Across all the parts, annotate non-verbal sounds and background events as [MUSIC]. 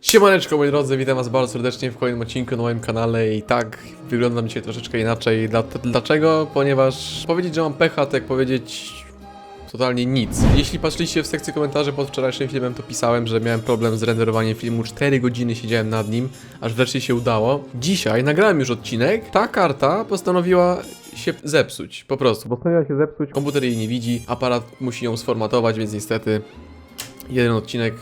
Siemaneczko moi drodzy, witam was bardzo serdecznie w kolejnym odcinku na moim kanale i tak wyglądam dzisiaj troszeczkę inaczej. Dla, dlaczego? Ponieważ powiedzieć, że mam pecha, to jak powiedzieć totalnie nic. Jeśli patrzyliście w sekcji komentarzy pod wczorajszym filmem, to pisałem, że miałem problem z renderowaniem filmu, 4 godziny siedziałem nad nim, aż wreszcie się udało. Dzisiaj nagrałem już odcinek, ta karta postanowiła się zepsuć, po prostu. Postanowiła się zepsuć, komputer jej nie widzi, aparat musi ją sformatować, więc niestety jeden odcinek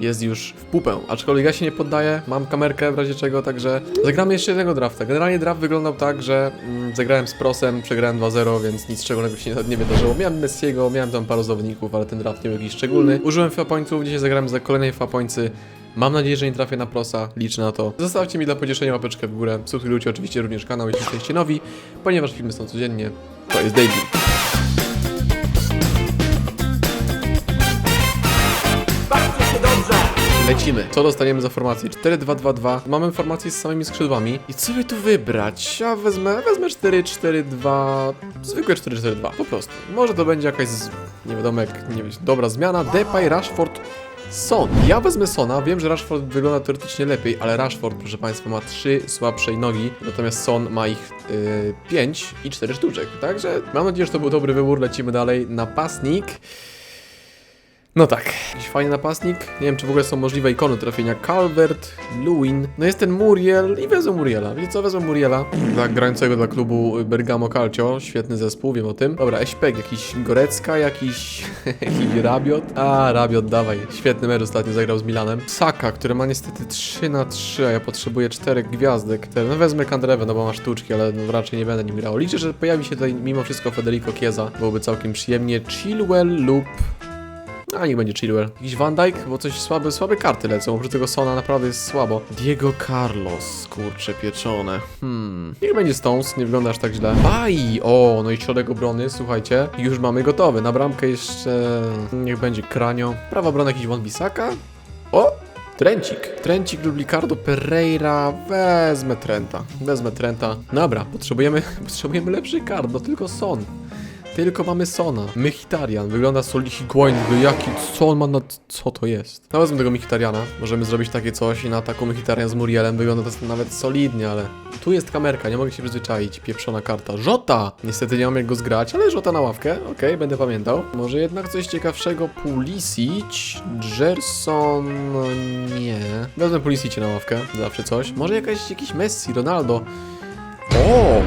jest już w pupę. Aczkolwiek ja się nie poddaję, mam kamerkę w razie czego, także zagramy jeszcze jednego drafta. Generalnie draft wyglądał tak, że mm, zagrałem z prosem, przegrałem 2-0, więc nic szczególnego się nie, nie wydarzyło. Miałem Messiego, miałem tam paru zawodników, ale ten draft nie był jakiś szczególny. Użyłem fapońców, dzisiaj zagrałem za kolejnej fapońcy. Mam nadzieję, że nie trafię na prosa, liczę na to. Zostawcie mi dla pocieszenia łapeczkę w górę. Subskrybujcie oczywiście również kanał, jeśli jesteście nowi, ponieważ filmy są codziennie. To jest Daily. Lecimy. Co dostaniemy za formację? 4-2-2-2. Mamy formację z samymi skrzydłami. I co by tu wybrać? Ja wezmę, wezmę 4-4-2. Zwykłe 4-4-2. Po prostu. Może to będzie jakaś, z... nie wiadomo jak, nie wiem, dobra zmiana. Depay, Rashford, Son. Ja wezmę Sona. Wiem, że Rashford wygląda teoretycznie lepiej, ale Rashford, proszę Państwa, ma 3 słabszej nogi. Natomiast Son ma ich 5 i 4 sztuczek. Także mam nadzieję, że to był dobry wybór. Lecimy dalej. Napastnik. No tak, jakiś fajny napastnik. Nie wiem, czy w ogóle są możliwe ikony trafienia. Calvert, Lewin. No jest ten Muriel i wezmę Muriela. Wiecie co, wezmę Muriela. Dla grającego dla klubu Bergamo Calcio. Świetny zespół, wiem o tym. Dobra, Eśpek, jakiś Gorecka, jakiś, [LAUGHS] jakiś Rabiot. A, Rabiot, dawaj. Świetny mecz ostatnio zagrał z Milanem. Saka, który ma niestety 3 na 3, a ja potrzebuję 4 gwiazdek. No wezmę Kandrewę, no bo ma sztuczki, ale no raczej nie będę nim grał. Liczę, że pojawi się tutaj mimo wszystko Federico Chiesa. Byłoby całkiem przyjemnie. Chilwell lub a niech będzie Chilwell. Jakiś Van Dijk, bo coś słabe, słabe karty lecą. Oprócz tego Sona naprawdę jest słabo. Diego Carlos, kurcze pieczone. Hmm. Niech będzie Stones, nie wygląda aż tak źle. Aj! O, no i środek obrony, słuchajcie. Już mamy gotowy. Na bramkę jeszcze... Niech będzie Kranio. Prawa obrona jakiś Von Bissaka. O! Trencik. Trencik lub Ricardo Pereira. Wezmę Trenta. Wezmę Trenta. Dobra, potrzebujemy, [LAUGHS] potrzebujemy lepszych kart, no tylko Son. Tylko mamy Sona. Mechitarian. Wygląda solid Higuain. Jaki, co on ma na... Co to jest? No wezmę tego Mechitariana. Możemy zrobić takie coś i na taką Mechitarian z Murielem wygląda to nawet solidnie, ale... Tu jest kamerka, nie mogę się przyzwyczaić. Pieprzona karta. Żota! Niestety nie mam jak go zgrać, ale Żota na ławkę. Okej, będę pamiętał. Może jednak coś ciekawszego. Pulisic, Gerson... Nie. Wezmę Pulisicie na ławkę. Zawsze coś. Może jakaś, jakiś Messi, Ronaldo. O,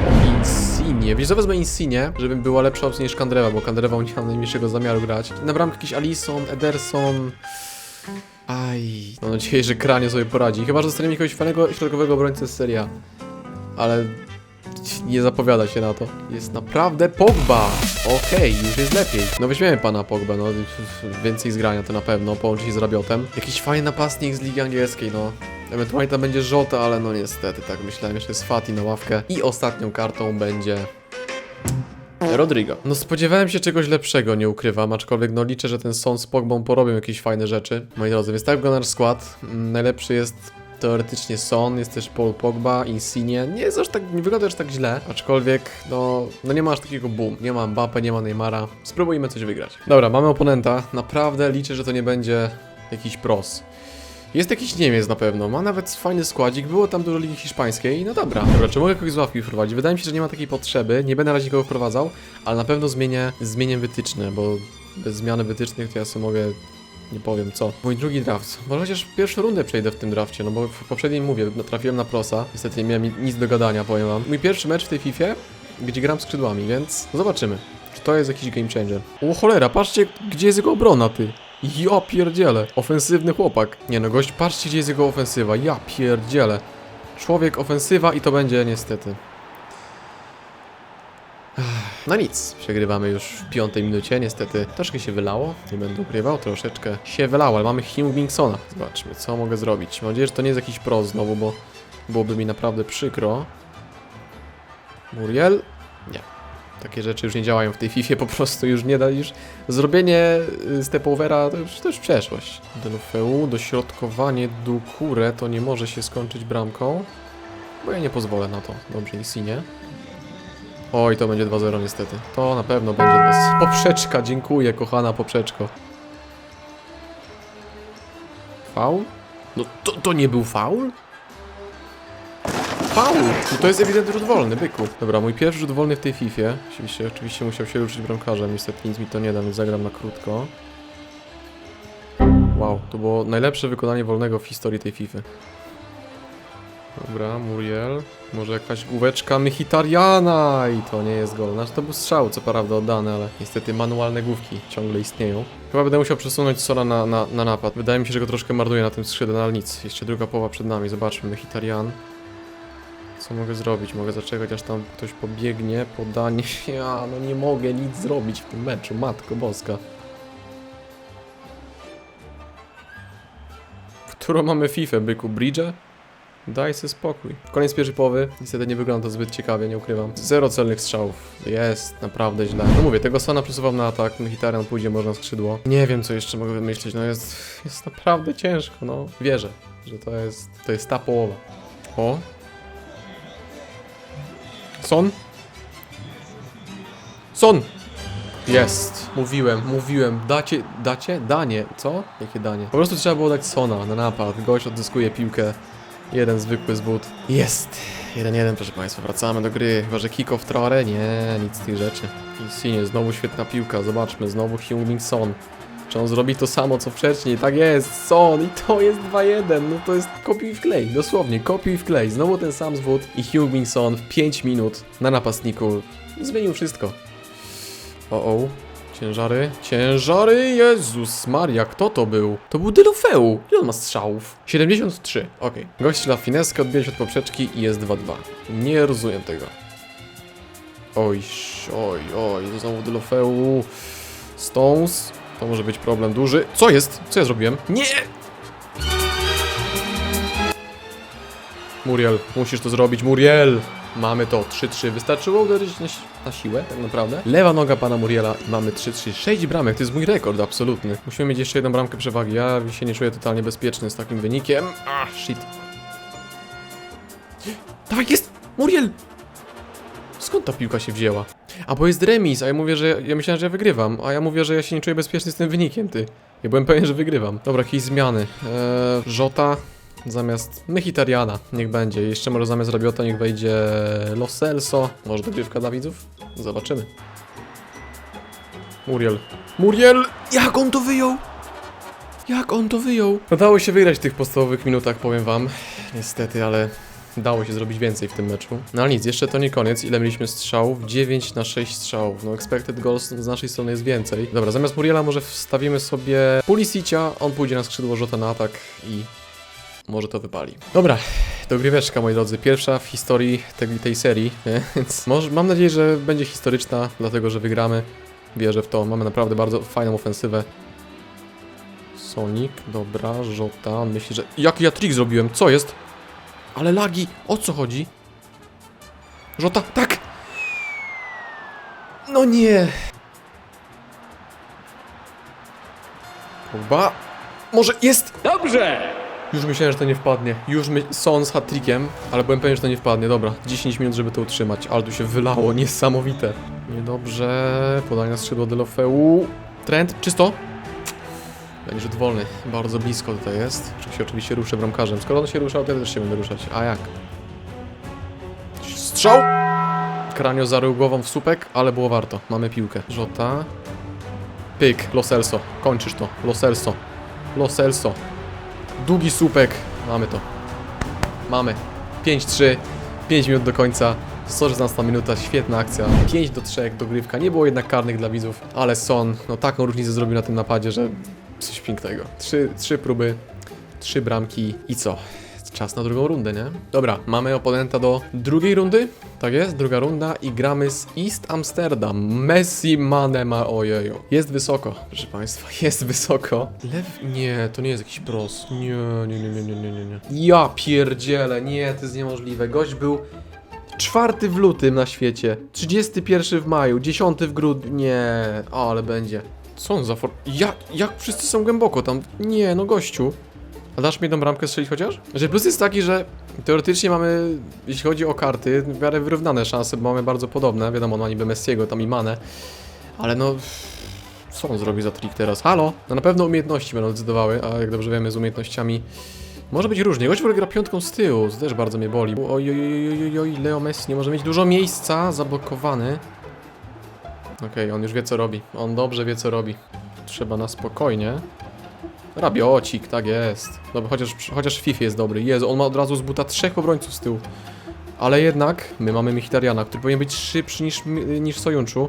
Insigne. Wiesz, wezmę Insigne, żeby była lepsza opcja niż Kandrewa, bo Kandrewa nie mam najmniejszego zamiaru grać. Na bramkę jakiś Alisson, Ederson. Aj. Mam nadzieję, że Kranio sobie poradzi. Chyba, że dostaniemy jakiegoś fajnego środkowego obrońcę z Serie A. Ale nie zapowiada się na to. Jest naprawdę Pogba. Okej, już jest lepiej. No weźmiemy pana Pogba, no więcej zgrania to na pewno, połączy się z Rabiotem. Jakiś fajny napastnik z Ligi Angielskiej, no. Ewentualnie tam będzie Żota, ale no niestety, tak myślałem, jeszcze jest Fati na ławkę. I ostatnią kartą będzie... Rodrigo. No spodziewałem się czegoś lepszego, nie ukrywam, aczkolwiek no liczę, że ten Son z Pogbą porobią jakieś fajne rzeczy. Moi drodzy, więc tak wygląda nasz skład. Mm, Najlepszy jest teoretycznie Son, jest też Paul Pogba, Insigne. Nie jest aż tak, nie wygląda aż tak źle, aczkolwiek no, no nie ma aż takiego boom. Nie ma Mbappe, nie ma Neymara. Spróbujmy coś wygrać. Dobra, mamy oponenta. Naprawdę liczę, że to nie będzie jakiś pros. Jest jakiś Niemiec na pewno, ma nawet fajny składzik, było tam dużo ligi hiszpańskiej, no dobra. Dobra, czy mogę kogoś z ławki wprowadzić? Wydaje mi się, że nie ma takiej potrzeby, nie będę na razie nikogo wprowadzał, ale na pewno zmienię, zmienię wytyczne, bo bez zmiany wytycznych to ja sobie mogę, nie powiem co. Mój drugi draft, może chociaż pierwszą rundę przejdę w tym drafcie, no bo w poprzednim mówię, trafiłem na prosa, niestety nie miałem ni- nic do gadania, powiem wam. Mój pierwszy mecz w tej Fifie, gdzie gram skrzydłami, więc zobaczymy. Czy to jest jakiś game changer? O cholera, patrzcie, gdzie jest jego obrona, ty. Ja pierdzielę. Ofensywny chłopak. Nie no, gość, patrzcie gdzie jest jego ofensywa. Ja pierdzielę. Człowiek ofensywa i to będzie niestety. No nic, przegrywamy już w piątej minucie, niestety troszkę się wylało, nie będę ukrywał, troszeczkę się wylało, ale mamy Hugminsona. Zobaczmy, co mogę zrobić. Mam nadzieję, że to nie jest jakiś pro znowu, bo byłoby mi naprawdę przykro. Muriel? Nie. Takie rzeczy już nie działają w tej FIFA, po prostu już nie da, już zrobienie y, stepovera to już, to już przeszłość. Delufeu, dośrodkowanie Dukure to nie może się skończyć bramką, bo ja nie pozwolę na to. Dobrze, Insigne. Oj, to będzie 2-0 niestety. To na pewno będzie 2 Poprzeczka, dziękuję, kochana poprzeczko. Faul? No to, to nie był faul? Faul! No to jest ewidentny rzut wolny, byku. Dobra, mój pierwszy rzut wolny w tej Fifie. Oczywiście, oczywiście musiał się ruszyć bramkarzem, niestety nic mi to nie da, więc zagram na krótko. Wow, to było najlepsze wykonanie wolnego w historii tej Fify. Dobra, Muriel. Może jakaś główeczka Mkhitarjana i to nie jest gol. Znaczy to był strzał, co prawda oddany, ale niestety manualne główki ciągle istnieją. Chyba będę musiał przesunąć Sora na, na, na napad. Wydaje mi się, że go troszkę marnuje na tym skrzydle, no ale nic. Jeszcze druga połowa przed nami, zobaczmy. Mkhitaryan. Co mogę zrobić? Mogę zaczekać, aż tam ktoś pobiegnie, podanie. Ja, no nie mogę nic zrobić w tym meczu, matko boska. Którą mamy FIFA, byku? Bridge? Daj sobie spokój. Koniec pierwszej połowy. Niestety nie wygląda to zbyt ciekawie, nie ukrywam. Zero celnych strzałów. Jest naprawdę źle. No mówię, tego Sona przesuwam na atak. Mkhitaryan pójdzie może na skrzydło. Nie wiem, co jeszcze mogę wymyślić. No jest, jest naprawdę ciężko, no. Wierzę, że to jest, to jest ta połowa. O. Son? Son! Jest. Mówiłem, mówiłem. Dacie, dacie? Danie. Co? Jakie danie? Po prostu trzeba było dać Sona na napad. Gość odzyskuje piłkę. Jeden zwykły zbut. Jest! 1-1, proszę Państwa, wracamy do gry. Chyba, że kick-off? Nie, nic z tych rzeczy. Insigne, znowu świetna piłka, zobaczmy, znowu Heung-Min Son. Czy on zrobi to samo co wcześniej? Tak jest, Son i to jest 2-1, no to jest kopiuj w klej, dosłownie, kopiuj w klej. Znowu ten sam zwód i Heung-Min Son w 5 minut na napastniku zmienił wszystko. O, o. Ciężary, ciężary, Jezus Maria, kto to był? To był Delofeu. Ile on ma strzałów? 73, okej. Gość strzela w fineskę, odbija się od poprzeczki i jest 2-2. Nie rozumiem tego. Oj, oj, oj, znowu Delofeu. Stones, to może być problem duży. Co jest? Co ja zrobiłem? Nie! Muriel, musisz to zrobić, Muriel! Mamy to, 3-3. Wystarczyło uderzyć na, na siłę, tak naprawdę. Lewa noga pana Muriela i mamy 3-3. 6 bramek, to jest mój rekord, absolutny. Musimy mieć jeszcze jedną bramkę przewagi. Ja się nie czuję totalnie bezpieczny z takim wynikiem. Ah, shit. Dawaj, jest! Muriel! Skąd ta piłka się wzięła? A bo jest remis, a ja mówię, że ja myślałem, że ja wygrywam, a ja mówię, że ja się nie czuję bezpiecznie z tym wynikiem, ty. Ja byłem pewien, że wygrywam. Dobra, jakieś zmiany. Eee, Żota zamiast Mkhitarjana, niech będzie. Jeszcze może zamiast Rabiota niech wejdzie Lo Celso. Może dogrywka dla widzów? Zobaczymy. Muriel. Muriel! Jak on to wyjął? Jak on to wyjął? Udało się wygrać w tych podstawowych minutach, powiem wam. Niestety, ale dało się zrobić więcej w tym meczu. No ale nic, jeszcze to nie koniec. Ile mieliśmy strzałów? 9 na 6 strzałów. No expected goals z naszej strony jest więcej. Dobra, zamiast Muriela może wstawimy sobie Pulisicia. On pójdzie na skrzydło Żota na atak i może to wypali. Dobra, dogryweczka moi drodzy, pierwsza w historii tej, tej serii, [LAUGHS] więc może, mam nadzieję, że będzie historyczna, dlatego że wygramy. Wierzę w to, mamy naprawdę bardzo fajną ofensywę. Sonic, dobra, Żota, myślę, że... Jaki ja trik zrobiłem, co jest? Ale lagi, o co chodzi? Żota, tak! No nie! Pogba, może jest! Dobrze! Już myślałem, że to nie wpadnie. Już my... Son z hat-trickiem, ale byłem pewien, że to nie wpadnie. Dobra, 10 minut, żeby to utrzymać. Ale tu się wylało, niesamowite. Niedobrze. Podanie na skrzydło Delofeu. Trend, czysto. Będzie rzut wolny. Bardzo blisko tutaj jest. Czy się oczywiście ruszę bramkarzem. Skoro on się ruszał, to ja też się będę ruszać. A jak? Strzał! Kranio zarył głową w słupek, ale było warto. Mamy piłkę. Żota. Pyk. Lo Celso. Kończysz to. Lo Celso. Lo Celso. Długi słupek. Mamy to. Mamy. 5-3. 5 minut do końca. 116 minuta, świetna akcja. 5 do 3 dogrywka. Nie było jednak karnych dla widzów, ale Son no taką różnicę zrobił na tym napadzie, że coś pięknego. Trzy, trzy próby, trzy bramki i co? Czas na drugą rundę, nie? Dobra, mamy oponenta do drugiej rundy. Tak jest, druga runda i gramy z East Amsterdam. Messi Manema, ojeju. Jest wysoko, proszę Państwa, [LAUGHS] jest wysoko. Lew... Nie, to nie jest jakiś pros. Nie, nie, nie, nie, nie, nie, nie. Ja pierdzielę, nie, to jest niemożliwe. Gość był czwarty w lutym na świecie, 31 w maju, 10 w grudniu. Nie, ale będzie. Co on za for... Jak, jak wszyscy są głęboko tam? Nie, no gościu. A dasz mi jedną bramkę strzelić chociaż? Że plus jest taki, że teoretycznie mamy, jeśli chodzi o karty, w miarę wyrównane szanse, bo mamy bardzo podobne. Wiadomo, on ma niby Messiego, tam i Mane. Ale no... Co on zrobi za trik teraz? Halo? No na pewno umiejętności będą decydowały, a jak dobrze wiemy z umiejętnościami Może być różnie. Gość w ogóle gra piątką z tyłu, to też bardzo mnie boli. Oj, oj, oj, oj, oj, Leo Messi nie może mieć dużo miejsca, zablokowany. Okej, on już wie co robi. On dobrze wie co robi. Trzeba na spokojnie. Rabiocik, tak jest. Dobra, chociaż, chociaż FIFA jest dobry. Jezu, on ma od razu z buta trzech obrońców z tyłu. Ale jednak my mamy Mkhitarjana, który powinien być szybszy niż, niż Sojunczu.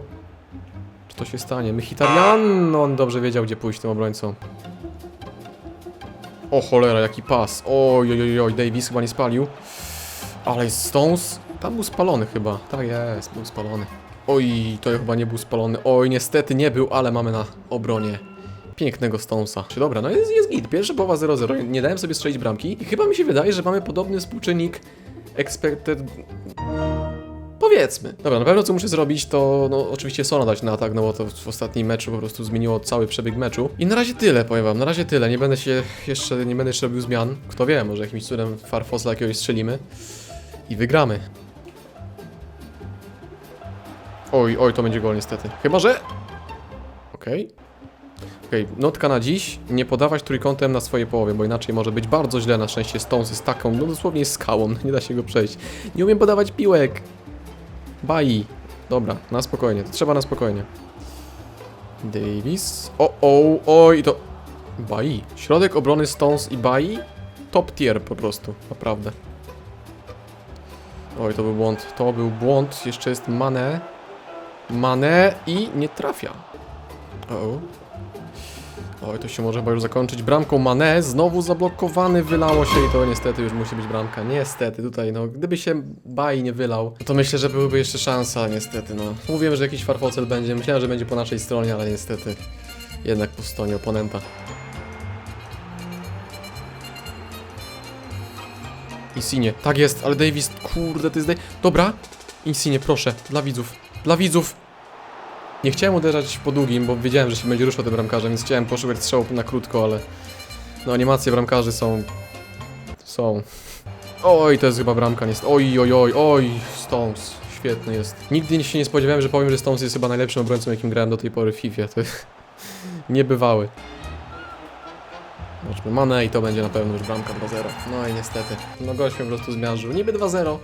Czy to się stanie? Mkhitarjan, no on dobrze wiedział gdzie pójść tym obrońcą. O cholera, jaki pas. Oj, oj, oj, Davis chyba nie spalił. Ale Stones. Tam był spalony chyba. Tak jest, był spalony. Oj, to chyba nie był spalony. Oj, niestety nie był, ale mamy na obronie pięknego Stonesa. Czy dobra, no jest, jest git. Pierwsza połowa 0-0. Nie dałem sobie strzelić bramki. I chyba mi się wydaje, że mamy podobny współczynnik expected... Powiedzmy. Dobra, na pewno co muszę zrobić, to no, oczywiście Sona dać na atak, no bo to w ostatnim meczu po prostu zmieniło cały przebieg meczu. I na razie tyle, powiem wam, na razie tyle. Nie będę się jeszcze, nie będę jeszcze robił zmian. Kto wie, może jakimś cudem Farfosla jakiegoś strzelimy i wygramy. Oj, oj, to będzie gol niestety. Chyba, że... Okej. Okej, notka na dziś, nie podawać trójkątem na swojej połowie, bo inaczej może być bardzo źle. Na szczęście Stones jest taką, no dosłownie skałą, [LAUGHS] nie da się go przejść. Nie umiem podawać piłek. Bai. Dobra, na spokojnie, to trzeba na spokojnie. Davis. O, o, oj, to... Bai. Środek obrony Stones i Bai. Top tier po prostu, naprawdę. Oj, to był błąd, to był błąd. Jeszcze jest Mane. Mane i nie trafia. O. Oj, to się może chyba już zakończyć bramką Mane, znowu zablokowany, wylało się i to niestety już musi być bramka. Niestety, tutaj no, gdyby się Bai nie wylał, to myślę, że byłyby jeszcze szansa, niestety no. Mówiłem, że jakiś farfocel będzie, myślałem, że będzie po naszej stronie, ale niestety jednak po stronie oponenta. Insigne, tak jest, ale Davis, kurde, jest Davis. Dobra, Insigne, proszę, dla widzów, dla widzów. Nie chciałem uderzać po długim, bo wiedziałem, że się będzie ruszał ten bramkarze, więc chciałem poszukać strzału na krótko, ale no animacje bramkarzy są... są... Oj, to jest chyba bramka, nie jest... Oj, oj, oj, oj, Stones, świetny jest. Nigdy się nie spodziewałem, że powiem, że Stones jest chyba najlepszym obrońcą, jakim grałem do tej pory w FIFA, to jest [LAUGHS] niebywały. Zobaczmy, Mane i to będzie na pewno już bramka 2-0. No i niestety, no gość mnie po prostu zmiażdżył. Niby 2-0,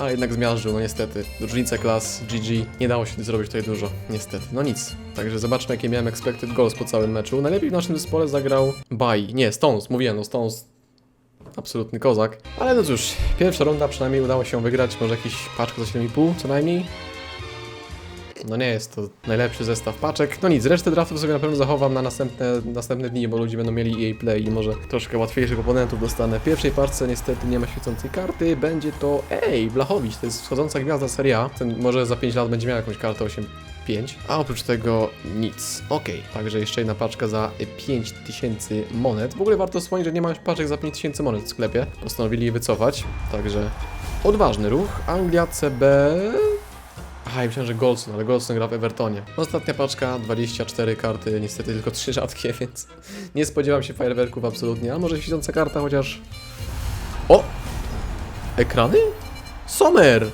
a jednak zmiażdżył, no niestety. Różnice klas, GG. Nie dało się zrobić tutaj dużo, niestety. No nic. Także zobaczmy, jakie miałem expected goals po całym meczu. Najlepiej w naszym zespole zagrał Bai. Nie, Stones, mówiłem, no Stones. Absolutny kozak. Ale no cóż, pierwsza runda przynajmniej udało się wygrać. Może jakiś paczka za 7,5 co najmniej. No nie jest to najlepszy zestaw paczek. No nic, resztę draftów sobie na pewno zachowam na następne, następne dni, bo ludzie będą mieli EA Play i może troszkę łatwiejszych oponentów dostanę. W pierwszej parce niestety nie ma świecącej karty, będzie to... Ej, Blachowicz, to jest wschodząca gwiazda Serie A. Ten może za 5 lat będzie miał jakąś kartę 8 5, a oprócz tego nic. Okej, także jeszcze jedna paczka za 5000 monet. W ogóle warto wspomnieć, że nie ma już paczek za 5000 monet w sklepie. Postanowili je wycofać, także odważny ruch. Anglia CB... Aha, ja myślałem, że Golson, ale Golson gra w Evertonie. Ostatnia paczka, 24 karty, niestety tylko 3 rzadkie, [LAUGHS] więc nie spodziewam się fajerwerków absolutnie. A może świecąca karta chociaż... O! Ekrany? Sommer!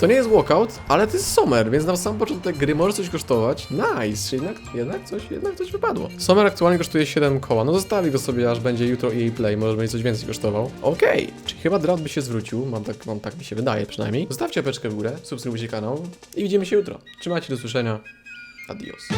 To nie jest walkout, ale to jest Sommer, więc na sam początek gry może coś kosztować. Nice, jednak, jednak, coś, jednak coś wypadło. Sommer aktualnie kosztuje 7 koła, no zostawi go sobie, aż będzie jutro EA Play, może będzie coś więcej kosztował. Okej, czyli chyba draft by się zwrócił, mam tak, mam tak mi się wydaje przynajmniej. Zostawcie apeczkę w górę, subskrybujcie kanał i widzimy się jutro. Trzymajcie do słyszenia. Adios.